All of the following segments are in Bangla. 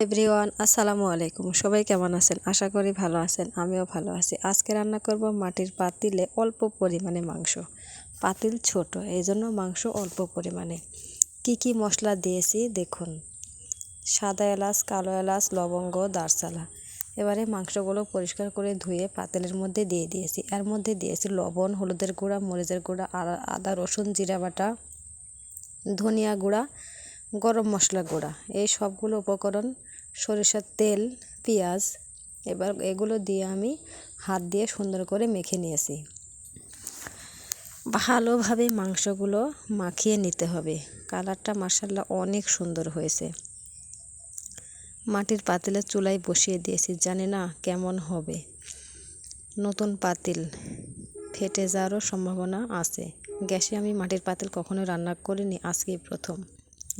এভরিওয়ান, আসসালামু আলাইকুম। সবাই কেমন আছেন? আশা করি ভালো আছেন, আমিও ভালো আছি। আজকে রান্না করব মাটির পাতিলে অল্প পরিমাণে মাংস। পাতিল ছোট এই জন্য মাংস অল্প পরিমাণে। কি কি মশলা দিয়েছি দেখুন। সাদা এলাচ, কালো এলাচ, লবঙ্গ দারসালা এবারে মাংসগুলো পরিষ্কার করে ধুয়ে পাতিলের মধ্যে দিয়ে দিয়েছি। এর মধ্যে দিয়েছি লবণ, হলুদের গুঁড়া, মরিচের গুঁড়া আদা, রসুন, জিরা বাটা, ধনিয়া গুঁড়া গরম মশলা গুঁড়া। এই সবগুলো উপকরণ, সরিষার তেল, পেঁয়াজ, এবার এগুলো দিয়ে আমি হাত দিয়ে সুন্দর করে মেখে নিয়েছি। ভালোভাবে মাংসগুলো মাখিয়ে নিতে হবে। কালারটা মার্শাল্লাহ অনেক সুন্দর হয়েছে। মাটির পাতিলে চুলায় বসিয়ে দিয়েছি, জানি না কেমন হবে। নতুন পাতিল ফেটে যাওয়ারও সম্ভাবনা আছে। গ্যাসে আমি মাটির পাতিল কখনো রান্না করিনি, আজকেই প্রথম।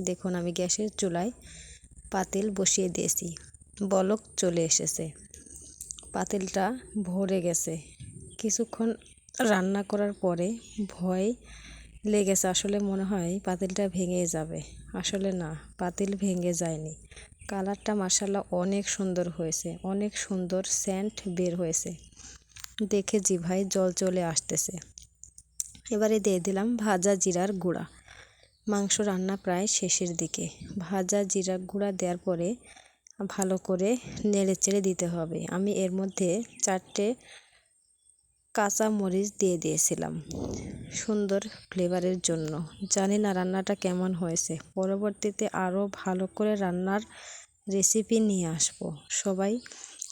দেখুন আমি গ্যাসের চুলায় পাতিল বসিয়ে দিয়েছি। বলক চলে এসেছে। পাতিলটা ভরে গেছে। কিছুক্ষণ রান্না করার পরে ভয় লেগেছে। আসলে মনে হয় পাতিলটা ভেঙে যাবে। আসলে না, পাতিল ভেঙে যায়নি। কালারটা মাসাল্লাহ অনেক সুন্দর হয়েছে। অনেক সুন্দর সেন্ট বের হয়েছে। দেখে জিভায় জল চলে আসতেছে। এবারে দিয়ে দিলাম ভাজা জিরার গুঁড়া। মাংস রান্না প্রায় শেষের দিকে। ভাজা জিরা গুঁড়া দেওয়ার পরে ভালো করে নেড়ে চেড়ে দিতে হবে। আমি এর মধ্যে চারটে কাঁচা মরিচ দিয়ে দিয়েছিলাম সুন্দর ফ্লেভারের জন্য। জানি না রান্নাটা কেমন হয়েছে। পরবর্তীতে আরও ভালো করে রান্নার রেসিপি নিয়ে আসব। সবাই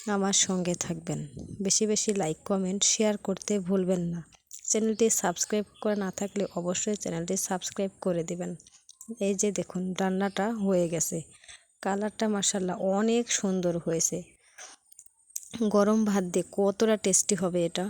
আমার সঙ্গে থাকবেন। বেশি বেশি লাইক, কমেন্ট, শেয়ার করতে ভুলবেন না। চ্যানেলটি সাবস্ক্রাইব করা না থাকলে অবশ্যই চ্যানেলটি সাবস্ক্রাইব করে দিবেন। এই যে দেখুন রান্নাটা হয়ে গেছে। কালারটা মাসাল্লাহ অনেক সুন্দর হয়েছে। গরম ভাত দিয়ে কতটা টেস্টি হবে এটা।